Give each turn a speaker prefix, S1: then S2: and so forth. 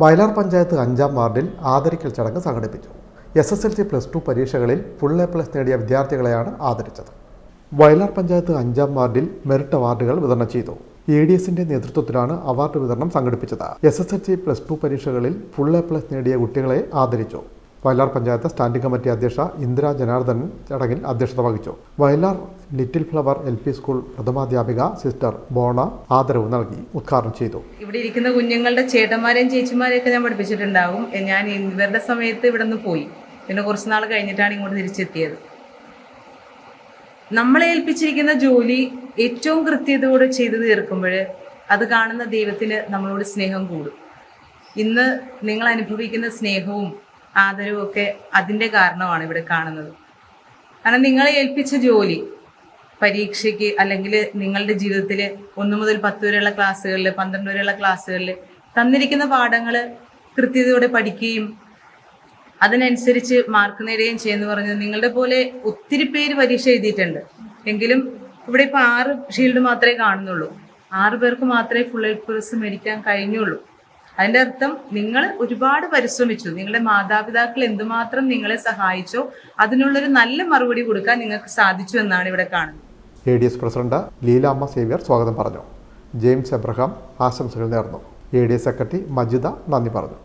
S1: വയലാർ പഞ്ചായത്ത് അഞ്ചാം വാർഡിൽ ആദരിക്കൽ ചടങ്ങ് സംഘടിപ്പിച്ചു. S S L C plus two പരീക്ഷകളിൽ ഫുൾ എ പ്ലസ് നേടിയ വിദ്യാർത്ഥികളെയാണ് ആദരിച്ചത്. വയലാർ പഞ്ചായത്ത് അഞ്ചാം വാർഡിൽ മെറിറ്റ് അവാർഡുകൾ വിതരണം ചെയ്തു. എ ഡി എസിന്റെ നേതൃത്വത്തിലാണ് അവാർഡ് വിതരണം സംഘടിപ്പിച്ചത്. S S L C plus two പരീക്ഷകളിൽ ഫുൾ എ പ്ലസ് നേടിയ കുട്ടികളെ ആദരിച്ചു. വയലാർ പഞ്ചായത്ത് സ്റ്റാൻഡിംഗ് കമ്മിറ്റി അധ്യക്ഷ ഇന്ദിര ജനാർദ്ദനൻ ചടങ്ങിൽ അധ്യക്ഷത വഹിച്ചു. Vayalar little flower L P school പ്രഥമാധ്യാപിക sister Bona ആദരവ് നൽകി ഉദ്ഘാടനം ചെയ്തു.
S2: ഇവിടെ ഇരിക്കുന്ന കുഞ്ഞുങ്ങളുടെ ചേട്ടന്മാരെയും ചേച്ചിമാരെയൊക്കെ ഞാൻ പഠിപ്പിച്ചിട്ടുണ്ടാവും എ, ഞാൻ ഇവരുടെ സമയത്ത് ഇവിടെ നിന്ന് പോയി. പിന്നെ കുറച്ച് നാൾ കഴിഞ്ഞിട്ടാണ് ഇങ്ങോട്ട് തിരിച്ചെത്തിയത്. നമ്മളെ ഏൽപ്പിച്ചിരിക്കുന്ന ജോലി ഏറ്റവും കൃത്യതയോടെ ചെയ്തു തീർക്കുമ്പോൾ അത് കാണുന്ന ദൈവത്തിന് നമ്മളോട് സ്നേഹം കൂടും. ഇന്ന് നിങ്ങൾ അനുഭവിക്കുന്ന സ്നേഹവും ആദരവും ഒക്കെ അതിന്റെ കാരണമാണ് ഇവിടെ കാണുന്നത്. കാരണം നിങ്ങളെ ഏൽപ്പിച്ച ജോലി പരീക്ഷയ്ക്ക് അല്ലെങ്കിൽ നിങ്ങളുടെ ജീവിതത്തിൽ ഒന്ന് മുതൽ പത്ത് വരെയുള്ള ക്ലാസ്സുകളിൽ പന്ത്രണ്ട് വരെയുള്ള ക്ലാസ്സുകളിൽ തന്നിരിക്കുന്ന പാഠങ്ങൾ കൃത്യതയോടെ പഠിക്കുകയും അതിനനുസരിച്ച് മാർക്ക് നേടുകയും ചെയ്യുന്നു പറഞ്ഞത് നിങ്ങളുടെ പോലെ ഒത്തിരി പേര് പരീക്ഷ എഴുതിയിട്ടുണ്ട്. എങ്കിലും ഇവിടെ ഇപ്പോൾ ആറ് ഷീൽഡ് മാത്രമേ കാണുന്നുള്ളൂ. ആറ് പേർക്ക് മാത്രമേ ഫുൾ എ പ്ലസ് മേടിക്കാൻ കഴിഞ്ഞുള്ളൂ. അതിന്റെ അർത്ഥം നിങ്ങൾ ഒരുപാട് പരിശ്രമിച്ചു. നിങ്ങളുടെ മാതാപിതാക്കൾ എന്തുമാത്രം നിങ്ങളെ സഹായിച്ചോ അതിനുള്ളൊരു നല്ല മറുപടി കൊടുക്കാൻ നിങ്ങൾക്ക് സാധിച്ചു എന്നാണ് ഇവിടെ കാണുന്നത്.
S1: A D S president Leelamma Xavier സ്വാഗതം പറഞ്ഞു. ജെയിംസ് എബ്രഹാം ആശംസകൾ നേർന്നു. A D S secretary Majida നന്ദി പറഞ്ഞു.